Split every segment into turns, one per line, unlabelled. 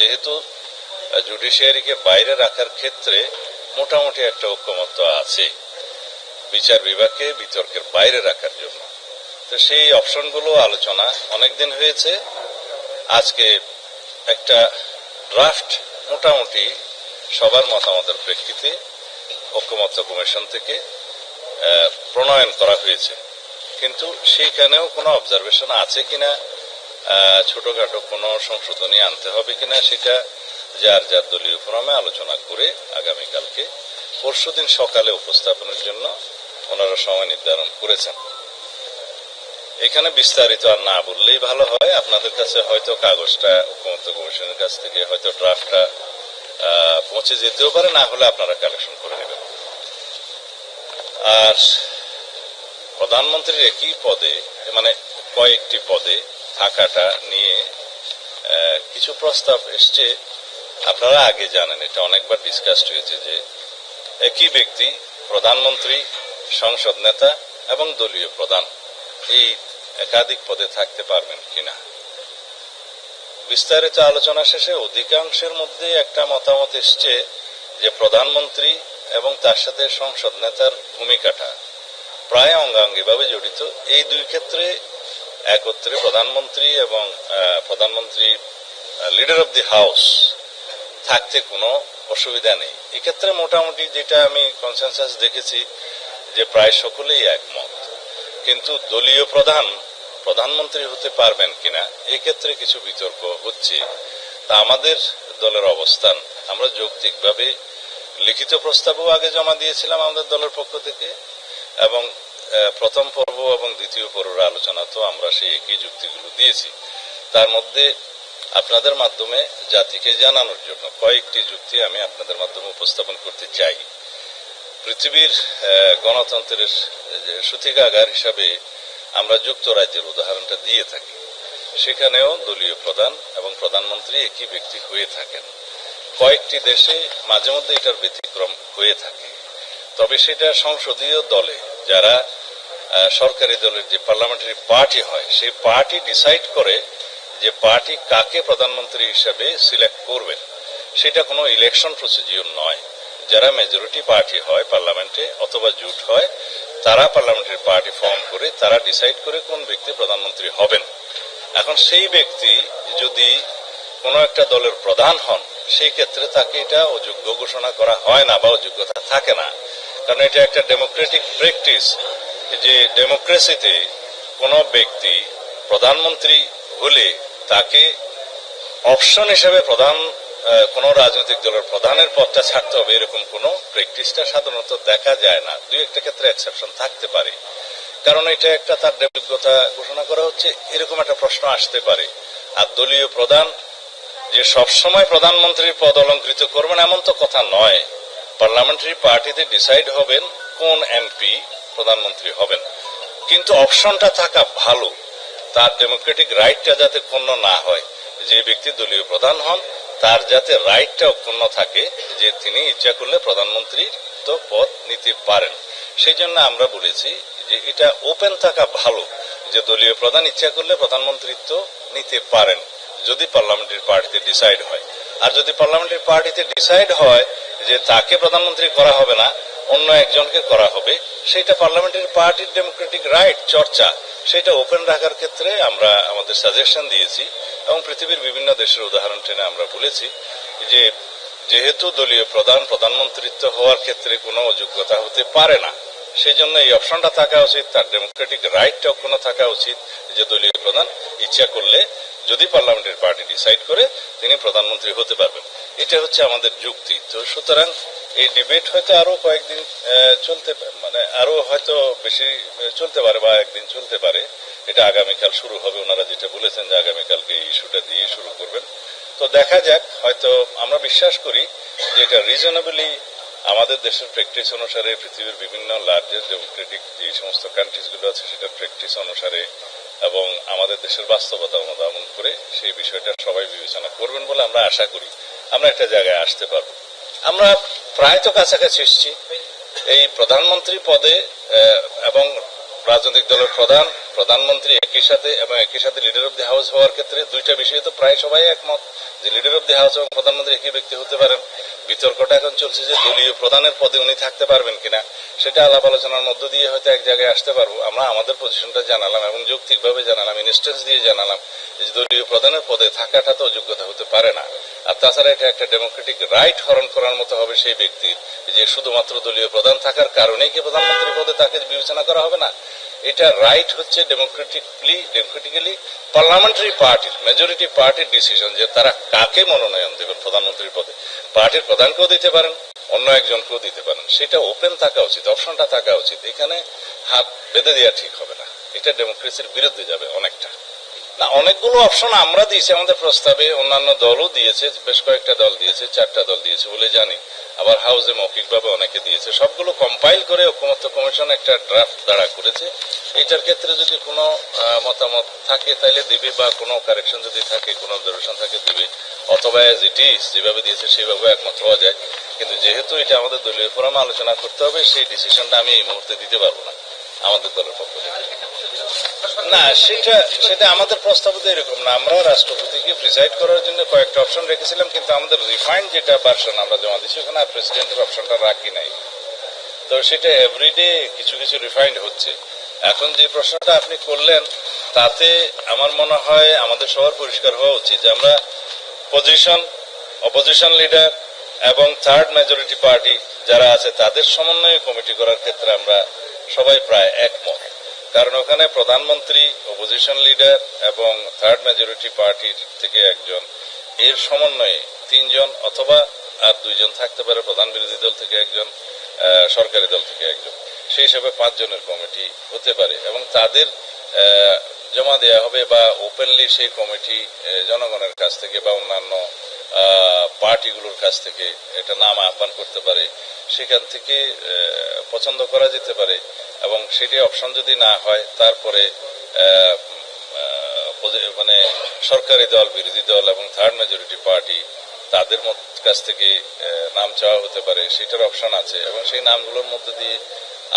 যেহেতু জুডিশিয়ারিকে বাইরে রাখার ক্ষেত্রে মোটামুটি একটা ঐক্যমত্য আছে বিচার বিভাগকে বিতর্কের বাইরে রাখার জন্য। তো সেই অপশনগুলো আলোচনা অনেকদিন হয়েছে। আজকে একটা ড্রাফট মোটামুটি সবার মতামতের প্রেক্ষিতে ঐক্যমত্য কমিশন থেকে প্রণয়ন করা হয়েছে। কিন্তু সেইখানেও কোনো অবজারভেশন আছে কিনা ছোটখাটো কোনো সংশোধনী আনতে হবে কিনা সেটা যার যার দলীয় ফোরামে আলোচনা করে আগামীকালকে, পরশুদিন সকালে উপস্থাপনের জন্য ওনারা সময় নির্ধারণ করেছেন। এখানে বিস্তারিত আর না বললেই ভালো হয়। আপনাদের কাছে হয়তো কাগজটা ঐক্যমত্য কমিশনের কাছ থেকে, হয়তো ড্রাফটটা পৌঁছে যেতেও পারে, না হলে আপনারা কালেকশন করে নেবেন। আর প্রধানমন্ত্রীর একই পদে মানে কয়েকটি পদে থাকাটা নিয়ে কিছু প্রস্তাব এসছে। আপনারা আগে জানেন, এটা অনেকবার ডিসকাসড হয়েছে যে একই ব্যক্তি প্রধানমন্ত্রী, সংসদ নেতা এবং দলীয় প্রধান এই একাধিক পদে থাকতে পারবেন কিনা। বিস্তারিত আলোচনা শেষে অধিকাংশের মধ্যে একটা মতামত এসছে যে প্রধানমন্ত্রী এবং তার সাথে সংসদ নেতার ভূমিকাটা প্রায় অঙ্গাঙ্গিভাবে জড়িত। এই দুই ক্ষেত্রে একত্রে প্রধানমন্ত্রী এবং প্রধানমন্ত্রী লিডার অব দি হাউস থাকতে কোনো অসুবিধা নেই। এক্ষেত্রে মোটামুটি যেটা আমি কনসেনসাস দেখেছি যে প্রায় সকলেই একমত। কিন্তু দলীয় প্রধান, প্রধানমন্ত্রী হতে পারবেন কিনা, এক্ষেত্রে কিছু বিতর্ক হচ্ছে। তা আমাদের দলের অবস্থান। আমরা যৌক্তিকভাবে লিখিত প্রস্তাবও আগে জমা দিয়েছিলাম আমাদের দলের পক্ষ থেকে। এবং প্রথম পর্ব এবং দ্বিতীয় পর্বের আলোচনা তো আমরা সেই একই যুক্তিগুলো দিয়েছি। তার মধ্যে আপনাদের মাধ্যমে জাতিকে জানানোর জন্য কয়েকটি যুক্তি আমি আপনাদের মাধ্যমে উপস্থাপন করতে চাই। পৃথিবীর গণতন্ত্রের সূতিকাগার হিসাবে আমরা যুক্তরাজ্যের উদাহরণটা দিয়ে থাকি। সেখানেও দলীয় প্রধান এবং প্রধানমন্ত্রী একই ব্যক্তি হয়ে থাকেন। কয়েকটি দেশে মাঝে মধ্যে এটার ব্যতিক্রম হয়ে থাকে। তবে সেটা সংসদীয় দলে যারা সরকারি দলের যে পার্লামেন্টারি পার্টি হয়, সেই পার্টি ডিসাইড করে যে পার্টি কাকে প্রধানমন্ত্রী হিসাবে সিলেক্ট করবেন। সেটা কোনো ইলেকশন প্রসিডিওর নয়। যারা মেজরিটি পার্টি হয় পার্লামেন্টে অথবা জুট হয়, তারা পার্লামেন্টারি পার্টি ফর্ম করে, তারা ডিসাইড করে কোন ব্যক্তি প্রধানমন্ত্রী হবেন। এখন সেই ব্যক্তি যদি কোনো একটা দলের প্রধান হন, সেই ক্ষেত্রে তাকে এটা অযোগ্য ঘোষণা করা হয় না বা অযোগ্যতা থাকে না। কারণ এটা একটা ডেমোক্রেটিক প্র্যাকটিস যে ডেমোক্রেসিতে কোনো ব্যক্তি প্রধানমন্ত্রী হলে তাকে অপশন হিসেবে প্রধান কোনো রাজনৈতিক দলের প্রধানের পদটা ছাড়তে হবে এরকম কোনো প্র্যাকটিসটা সাধারণত দেখা যায় না। দুই একটা ক্ষেত্রে এক্সেপশন থাকতে পারে। কারণ এটা একটা তার যোগ্যতা ঘোষণা করা হচ্ছে, এরকম একটা প্রশ্ন আসতে পারে। আর দলীয় প্রধান যে সবসময় প্রধানমন্ত্রীর পদ অলঙ্কৃত করবেন এমন তো কথা নয়। পার্লামেন্টারি পার্টিতে ডিসাইড হবেন কোন এমপি প্রধানমন্ত্রী হবেন। কিন্তু অপশনটা থাকা ভালো। তার ডেমোক্রেটিক রাইটটা যাতে ক্ষুণ্ণ না হয়, যে ব্যক্তি দলীয় প্রধান হন, তার যাতে রাইটটা অক্ষুণ্ণ থাকে, যে তিনি ইচ্ছা করলে প্রধানমন্ত্রীর তো পদ নিতে পারেন। সেই জন্য আমরা বলেছি যে এটা ওপেন থাকা ভালো, যে দলীয় প্রধান ইচ্ছা করলে প্রধানমন্ত্রিত্ব নিতে পারেন, যদি পার্লামেন্টারি পার্টিতে ডিসাইড হয়। আর যদি পার্লামেন্টারি পার্টিতে ডিসাইড হয় যে তাকে প্রধানমন্ত্রী করা হবে না, অন্য একজনকে করা হবে, সেটা পার্লামেন্টের পার্টির ডেমোক্রেটিক রাইট চর্চা, সেটা ওপেন রাখার ক্ষেত্রে আমরা আমাদের সাজেশন দিয়েছি এবং পৃথিবীর বিভিন্ন দেশের উদাহরণ টেনে আমরা বলেছি যে যেহেতু দলীয় প্রধান প্রধানমন্ত্রিত্ব হওয়ার ক্ষেত্রে কোনো অযোগ্যতা হতে পারে না। সেই জন্য এই অপশনটা থাকা উচিত, তার ডেমোক্রেটিক রাইটটা কোনো থাকা উচিত যে দলীয় প্রধান ইচ্ছা করলে যদি পার্লামেন্টের পার্টি ডিসাইড করে তিনি প্রধানমন্ত্রী হতে পারবেন। এটা হচ্ছে আমাদের যুক্তি। তো সুতরাং এই ডিবেট হয়তো আরও কয়েকদিন চলতে মানে আরও হয়তো বেশি চলতে পারে বা একদিন চলতে পারে। এটা আগামীকাল শুরু হবে। ওনারা যেটা বলেছেন যে আগামীকালকে ইস্যুটা দিয়ে শুরু করবেন। তো দেখা যাক, হয়তো আমরা বিশ্বাস করি যে এটা রিজনেবলি আমাদের দেশের প্র্যাকটিস অনুসারে, পৃথিবীর বিভিন্ন লার্জেস্ট ডেমোক্রেটিক যে সমস্ত কান্ট্রিজগুলো আছে, সেটার প্র্যাকটিস অনুসারে এবং আমাদের দেশের বাস্তবতা অনুধাবন করে সেই বিষয়টা সবাই বিবেচনা করবেন বলে আমরা আশা করি। আমরা একটা জায়গায় আসতে পারব। আমরা প্রায় তো কাছাকাছি এসেছি। এই প্রধানমন্ত্রী পদে এবং রাজনৈতিক দলের প্রধান প্রধানমন্ত্রী একই সাথে এবং একই সাথে লিডার অব দি হাউস হওয়ার ক্ষেত্রে দুইটা বিষয়ে তো প্রায় সবাই একমত যে লিডার অব দি হাউস এবং প্রধানমন্ত্রী একই ব্যক্তি হতে পারেন। বিতর্কটা এখন চলছে যে দলীয় প্রধানের পদে উনি থাকতে পারবেন কিনা, সেটা আলাপ আলোচনার মধ্য দিয়ে হয়তো এক জায়গায় আসতে পারব। আমরা আমাদের পজিশনটা জানালাম এবং যৌক্তিকভাবে জানালাম ইনস্টেন্স দিয়ে জানালাম যে দলীয় প্রধানের পদে থাকাটা তো যোগ্যতা হতে পারে না। আর তাছাড়া এটা একটা ডেমোক্রেটিক রাইট হরণ করার মতো হবে সেই ব্যক্তির, যে শুধুমাত্র দলীয় প্রধান থাকার কারণেই কি প্রধানমন্ত্রী পদে তাকে বিবেচনা করা হবে না? এটা রাইট হচ্ছে ডেমোক্রেটিকলি ডেমোক্রেটিক্যালি পার্লামেন্টারি পার্টির মেজরিটি পার্টির ডিসিশন যে তারা কাকে মনোনয়ন দেবেন প্রধানমন্ত্রীর পদে? পার্টির প্রধানকেও দিতে পারেন, অন্য একজনকেও দিতে পারেন। সেটা ওপেন থাকা উচিত অপশনটা থাকা উচিত। এখানে হাত বেঁধে দেওয়া ঠিক হবে না। এটা ডেমোক্রেসির বিরুদ্ধে যাবে অনেকটা। না, অনেকগুলো অপশন আমরা দিয়েছি, আমাদের প্রস্তাবে অন্যান্য দলও দিয়েছে, বেশ কয়েকটা দল দিয়েছে, চারটা দল দিয়েছে বলে জানি। আবার হাউসে মৌখিকভাবে অনেকে দিয়েছে। সবগুলো কম্পাইল করে ঐক্যমত্য কমিশন একটা ড্রাফট দাঁড়া করেছে। এটার ক্ষেত্রে যদি কোনো মতামত থাকে, তাইলে দিবে, বা কোনো কারেকশন যদি থাকে, কোনো অবজারভেশন থাকে, দিবে। অথবা অ্যাজ ইট ইজ যেভাবে দিয়েছে সেভাবে একমত হওয়া যায়। কিন্তু যেহেতু এটা আমাদের দলীয় ফোরামে আলোচনা করতে হবে, সেই ডিসিশনটা আমি এই মুহূর্তে দিতে পারব না, আমাদের দলের পক্ষ থেকে। না, সেটা সেটা আমাদের প্রস্তাব তো এরকম না। আমরা রাষ্ট্রপতিকে প্রিসাইড করার জন্য কয়েকটা অপশন রেখেছিলাম, কিন্তু আমাদের রিফাইন্ড যেটা ভার্সন আমরা জমা দিচ্ছি ওখানে আর প্রেসিডেন্টের অপশনটা রাখি নাই। তো সেটা এভরিডে কিছু কিছু রিফাইন্ড হচ্ছে। এখন যে প্রশ্নটা আপনি করলেন, তাতে আমার মনে হয় আমাদের সবার পরিষ্কার হওয়া উচিত যে আমরা পজিশন অপোজিশন লিডার এবং থার্ড মেজরিটি পার্টি যারা আছে, তাদের সমন্বয়ে কমিটি করার ক্ষেত্রে আমরা সবাই প্রায় একমত। কারণ ওখানে প্রধানমন্ত্রী অপোজিশন লিডার এবং থার্ড মেজরিটি পার্টির থেকে একজন। এর সমন্বয়ে তিনজন অথবা আর দুইজন থাকতে পারে, প্রধান বিরোধী দল থেকে একজন সরকারি দল থেকে একজন। সেই হিসাবে পাঁচজনের কমিটি হতে পারে এবং তাদের জমা দেওয়া হবে বা ওপেনলি সেই কমিটি জনগণের কাছ থেকে বা অন্যান্য পার্টিগুলোর কাছ থেকে এটা নাম আহ্বান করতে পারে, সেখান থেকে পছন্দ করা যেতে পারে এবং সেটি অপশন যদি না হয়, তারপরে মানে সরকারি দল, বিরোধী দল এবং থার্ড মেজরিটি পার্টি তাদের কাছ থেকে নাম চাওয়া হতে পারে, সেটার অপশন আছে এবং সেই নামগুলোর মধ্যে দিয়ে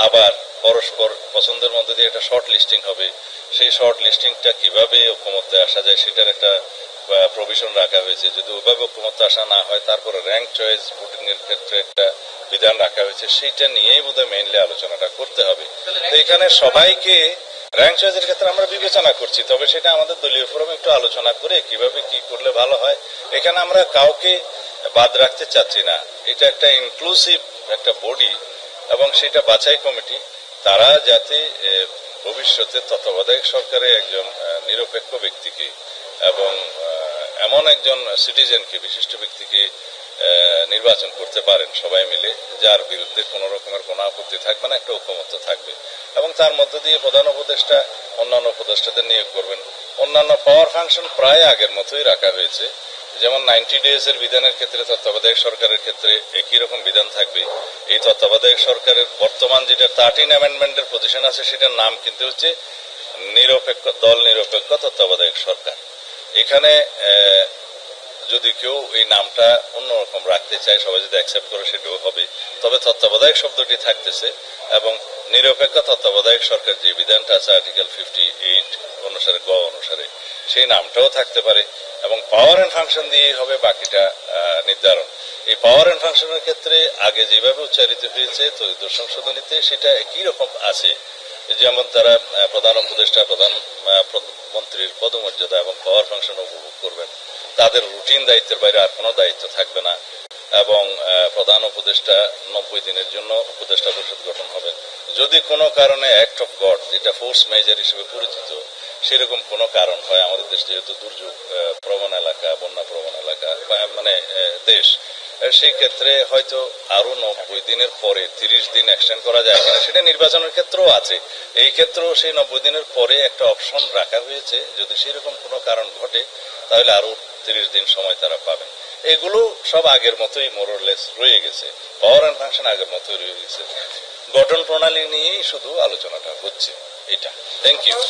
আবার পরস্পর পছন্দের মধ্যে দিয়ে একটা শর্ট লিস্টিং হবে। সেই শর্ট লিস্টিংটা কীভাবে ঐক্যমত্যে আসা যায়, সেটার একটা প্রভিশন রাখা হয়েছে। যদি ওইভাবে ঐক্যমত্য আসা না হয় তারপরে র্যাঙ্ক চয়েস ভোটিং এর ক্ষেত্রে একটা বিধান রাখা হয়েছে। সেইটা নিয়েই বোধহয় মেইনলি আলোচনাটা করতে হবে। তো এখানে সবাইকে র্যাঙ্ক চয়েসের ক্ষেত্রে আমরা বিবেচনা করছি। তবে সেটা আমাদের দলীয় ফোরামে একটু আলোচনা করে কীভাবে কি করলে ভালো হয়। এখানে আমরা কাউকে বাদ রাখতে চাচ্ছি না। এটা একটা ইনক্লুসিভ একটা বডি এবং সেটা বাছাই কমিটি। তারা যাতে ভবিষ্যতে তত্ত্বাবধায়ক সরকারে একজন নিরপেক্ষ ব্যক্তিকে এবং এমন একজন সিটিজেনকে বিশিষ্ট ব্যক্তিকে নির্বাচন করতে পারেন সবাই মিলে, যার বিরুদ্ধে কোনো রকমের কোনো আপত্তি থাকবে না একটা ঐক্যমত্য থাকবে। এবং তার মধ্য দিয়ে প্রধান উপদেষ্টা, অন্যান্য উপদেষ্টাদের নিয়োগ করবেন। অন্যান্য পাওয়ার ফাংশন প্রায় আগের মতোই রাখা হয়েছে। যেমন নাইনটি ডেজ এর বিধানের ক্ষেত্রে, তত্ত্বাবধায়ক সরকারের ক্ষেত্রে একই রকম বিধান থাকবে। এই তত্ত্বাবধায়ক সরকারের বর্তমান যেটা থার্টিন অ্যামেন্ডমেন্টের পজিশন আছে, সেটার নাম কিন্তু হচ্ছে নিরপেক্ষ দল নিরপেক্ষ তত্ত্বাবধায়ক সরকার। এখানে যদি কেউ এই নামটা অন্যরকম রাখতে চায়, সবাই যদি অ্যাকসেপ্ট করে সেটাও হবে। তবে তত্ত্বাবধায়ক শব্দটি থাকতেছে এবং নিরপেক্ষ তত্ত্বাবধায়ক সরকার যে বিধানটা আছে আর্টিকেল ফিফটি এইট অনুসারে, গ অনুসারে, সেই নামটাও থাকতে পারে এবং পাওয়ার অ্যান্ড ফাংশন দিয়ে হবে বাকিটা নির্ধারণ। এই পাওয়ার অ্যান্ড ফাংশনের ক্ষেত্রে আগে যেভাবে উচ্চারিত হয়েছে তো সংশোধনীতে সেটা একই রকম আছে। যেমন তারা আহ, প্রধান উপদেষ্টা প্রধান প্রধানমন্ত্রীর পদমর্যাদা এবং পাওয়ার ফাংশন উপভোগ করবেন। তাদের রুটিন দায়িত্বের বাইরে আর কোনো দায়িত্ব থাকবে না। এবং প্রধান উপদেষ্টা নব্বই দিনের জন্য উপদেষ্টা পরিষদ গঠন হবে। যদি কোনো কারণে অ্যাক্ট অফ গড যেটা ফোর্স মেজর হিসেবে পরিচিত সেরকম কোনো কারণ হয় আমাদের দেশ যেহেতু দুর্যোগ প্রবণ এলাকা বন্যা প্রবণ এলাকা মানে দেশ সেই ক্ষেত্রে হয়তো আরও নব্বই দিনের পরে, তিরিশ দিন এক্সটেন্ড করা যায়। কিনা সেটা নির্বাচনের ক্ষেত্রেও আছে। এই ক্ষেত্রেও সেই নব্বই দিনের পরে একটা অপশন রাখা হয়েছে। যদি সেরকম কোনো কারণ ঘটে, তাহলে আরও তিরিশ দিন সময় তারা পাবেন। এগুলো সব আগের মতোই মোরলেস রয়ে গেছে। পাওয়ার অ্যান্ড ফাংশন আগের মতোই রয়ে গেছে। গঠন প্রণালী নিয়েই শুধু আলোচনাটা হচ্ছে। এটা। Thank you